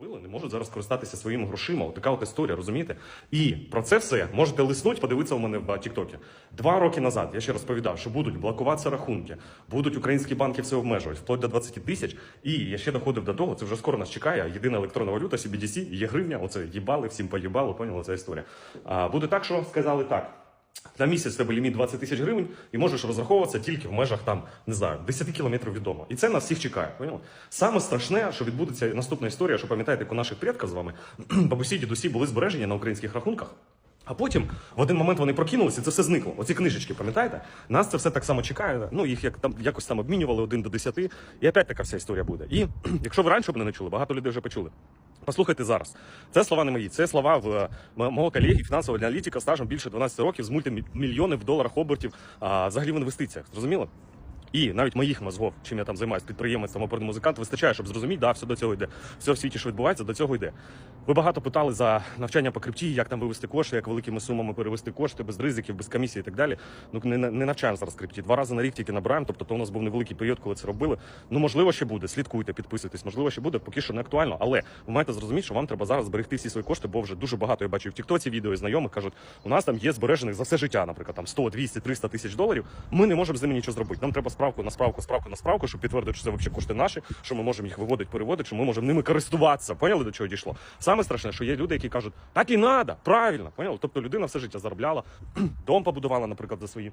заробили, не можуть зараз користатися своїми грошима. От така от історія, розумієте? І про це все можете лиснути, подивитися у мене в Тіктокі. Два роки назад я ще розповідав, що будуть блокуватися рахунки, будуть українські банки все обмежувати, вплоть до 20 тисяч. І я ще доходив до того, це вже скоро нас чекає. Єдина електронна валюта, CBDC, є гривня. Оце їбали, всім поїбали, поняли ця історія. А буде так, що сказали так. На місяць тебе ліміт 20 тисяч гривень, і можеш розраховуватися тільки в межах там, не знаю, 10 кілометрів від дому. І це нас всіх чекає. Поняли? Саме страшне, що відбудеться наступна історія, що пам'ятаєте, як у наших предків з вами бабусі, дідусі були збережені на українських рахунках. А потім в один момент вони прокинулися, і це все зникло. Оці книжечки, пам'ятаєте? Нас це все так само чекає. Ну їх як там якось там обмінювали один до десяти. І опять така вся історія буде. І якщо ви раніше б не чули, багато людей вже почули. Послухайте зараз. Це слова не мої. Це слова в е, мого колеги, фінансового аналітика стажем більше 12 років з мультимільйонів в доларах обертів, а взагалі в інвестиціях. Зрозуміло? І навіть моїх мозгов, чим я там займаюся, підприємець, оперний музикант, вистачає, щоб зрозуміти, да, все до цього йде. Все в світі, що відбувається, до цього йде. Ви багато питали за навчання по крипті, як там вивести кошти, як великими сумами перевести кошти без ризиків, без комісії і так далі. Ну не, не навчаємо зараз крипті. Два рази на рік тільки набираємо. Тобто то у нас був невеликий період, коли це робили. Ну можливо, ще буде. Слідкуйте, підписуйтесь. Можливо, ще буде, поки що не актуально. Але ви маєте зрозуміти, що вам треба зараз зберегти всі свої кошти, бо вже дуже багато я бачу в Тіктоці відео і знайомих кажуть, у нас там є збережених за все життя, наприклад, там 100, 200, 300 тисяч доларів. Ми не можемо з ними нічого зробити. Нам треба справку на справку, справку на справку, щоб підтвердити, що це взагалі кошти наші, що ми можемо їх виводити, переводити, що ми можемо ними користуватися. Поняли до чого дійшло? Саме страшне, що є люди, які кажуть, так і треба, правильно, поняли? Тобто людина все життя заробляла, дом побудувала, наприклад, за свої.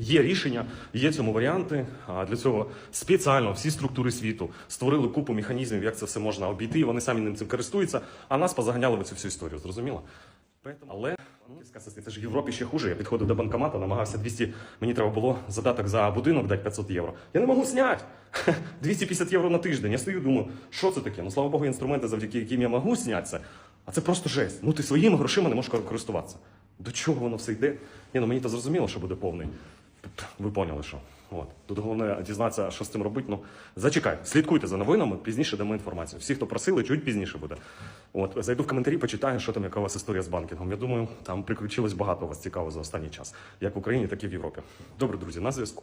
Є рішення, є цьому варіанти. А для цього спеціально всі структури світу створили купу механізмів, як це все можна обійти. Вони самі ним цим користуються, а нас позаганяли в цю всю історію. Зрозуміло? Але банківська це ж в Європі ще хуже. Я підходив до банкомата, намагався 200, Мені треба було задаток за будинок дати 500 євро. Я не можу зняти 250 євро на тиждень. Я стою, думаю, що це таке? Ну слава Богу, інструменти, завдяки яким я можу зняти це. А це просто жесть. Ну ти своїми грошима не можеш користуватися. До чого воно все йде? Ні, ну мені то зрозуміло, що буде повний. Ви поняли, що. От. Тут головне дізнатися, що з цим робити. Ну, зачекай, слідкуйте за новинами, пізніше дамо інформацію. Всі, хто просили, чуть пізніше буде. От, зайду в коментарі, почитаю, що там, яка у вас історія з банкінгом. Я думаю, там приключилось багато у вас цікаво за останній час, як в Україні, так і в Європі. Добре, друзі, на зв'язку.